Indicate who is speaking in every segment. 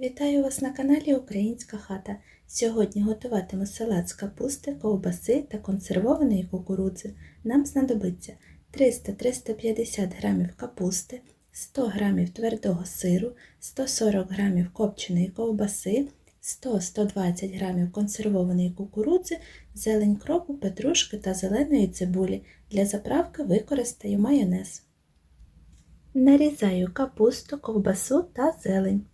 Speaker 1: Вітаю вас на каналі Українська хата. Сьогодні готуватиму салат з капусти, ковбаси та консервованої кукурудзи. Нам знадобиться 300-350 г капусти, 100 г твердого сиру, 140 г копченої ковбаси, 100-120 г консервованої кукурудзи, зелень кропу, петрушки та зеленої цибулі. Для заправки використаю майонез. Нарізаю капусту, ковбасу та зелень.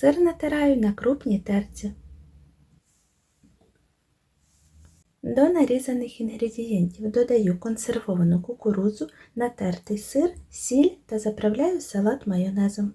Speaker 1: Сир натираю на крупній терці. До нарізаних інгредієнтів додаю консервовану кукурудзу, натертий сир, сіль та заправляю салат майонезом.